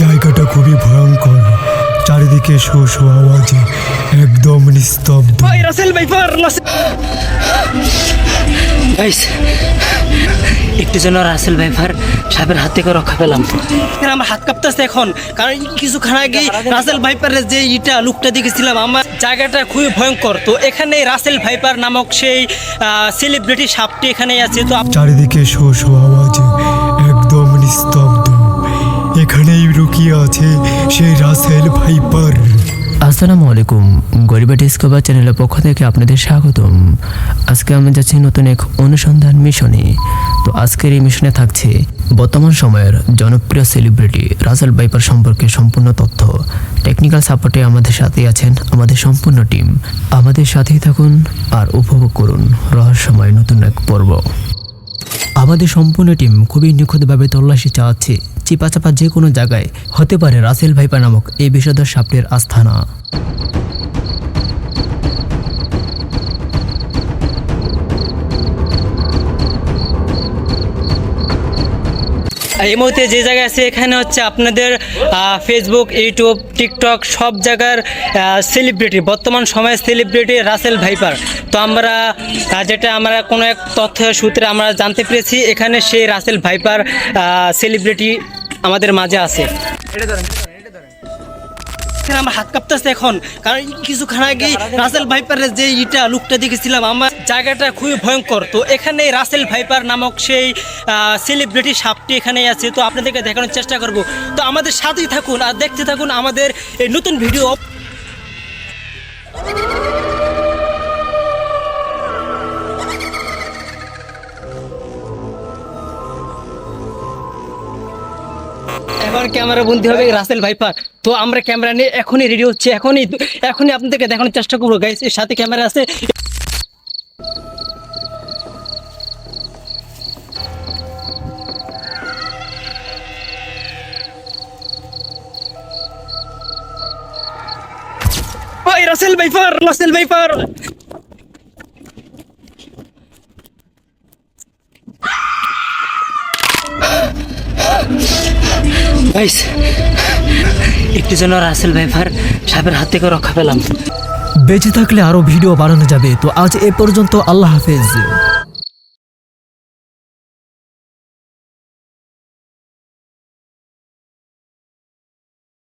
জায়গাটা খুবই ভয়ঙ্কর। চারিদিকে শো শো আওয়াজে একদম নিস্তব্ধ। ভাই রাসেল ভাই পার গাইস একটু যেন রাসেল ভাইফার সাপের হাত থেকে রক্ষা পেলাম। আমার হাত কাঁপতেছে এখন। কারণ কিছুক্ষণ আগে রাসেল ভাইপারের যে ইটা লুকটা দেখেছিলাম আমার জায়গাটা খুবই ভয়ঙ্কর। তো এখানে রাসেল ভাইপার নামক সেই সেলিব্রিটি সাপটি এখানে আছে। তো চারিদিকে শো শো আওয়াজে একদম নিস্তব্ধ। এখানেই লুকিয়ে আছে সেই রাসেল ভাইপার। আসসালামু আলাইকুম। গরিবা ডিসকভার চ্যানেলের পক্ষ থেকে আপনাদের স্বাগতম। আজকে আমি যাচ্ছি নতুন এক অনুসন্ধান মিশনে। তো আজকের এই মিশনে থাকছে বর্তমান সময়ের জনপ্রিয় সেলিব্রিটি রাজেল বাইপার সম্পর্কে সম্পূর্ণ তথ্য। টেকনিক্যাল সাপোর্টে আমাদের সাথেই আছেন আমাদের সম্পূর্ণ টিম। আমাদের সাথেই থাকুন আর উপভোগ করুন রহস্যময় নতুন এক পর্ব। আমাদের সম্পূর্ণ টিম খুবই নিখুঁতভাবে তল্লাশি চালাচ্ছে। চিপাচাপা যে কোনো জায়গায় হতে পারে রাসেল ভাইপা নামক এই বিষধর সাপটির আস্থানা এই মুহূর্তে যে জায়গায় আছে এখানে হচ্ছে আপনাদের ফেসবুক ইউটিউব টিকটক সব জায়গার সেলিব্রিটি বর্তমান সময়ে সেলিব্রিটি রাসেল ভাইপার তো আমরা যেটা আমরা কোনো এক তথ্য সূত্রে আমরা জানতে পেরেছি, এখানে সেই রাসেল ভাইপার সেলিব্রিটি আমাদের মাঝে আছে। এখানে আমার হাত কাঁপতেছে এখন। কারণ কিছুক্ষণ আগে রাসেল ভাইপারের যে ইটা লুকটা দেখেছিলাম, আমার জায়গাটা খুবই ভয়ঙ্কর। তো এখানে রাসেল ভাইপার নামক সেই সেলিব্রিটি সাপটি এখানেই আছে। তো আপনাদেরকে দেখানোর চেষ্টা করব। তো আমাদের সাথেই থাকুন আর দেখতে থাকুন আমাদের এই নতুন ভিডিও এখন ক্যামেরা বন্দি হবে রাসেল ভাইপার। তো আমরা ক্যামেরা নিয়ে এখনই রেডি হচ্ছে, এখনই এখনই আপনাদেরকে দেখানোর চেষ্টা করব। গাইস এর সাথে ক্যামেরা আছে। Russell viper Russell viper. Guys একটু যেন রাসেল ভাইফার সাপের হাত থেকে রক্ষা পেলাম। বেঁচে থাকলে আরও ভিডিও বানানো যাবে, তো আজ এ পর্যন্ত আল্লাহ হাফেজ।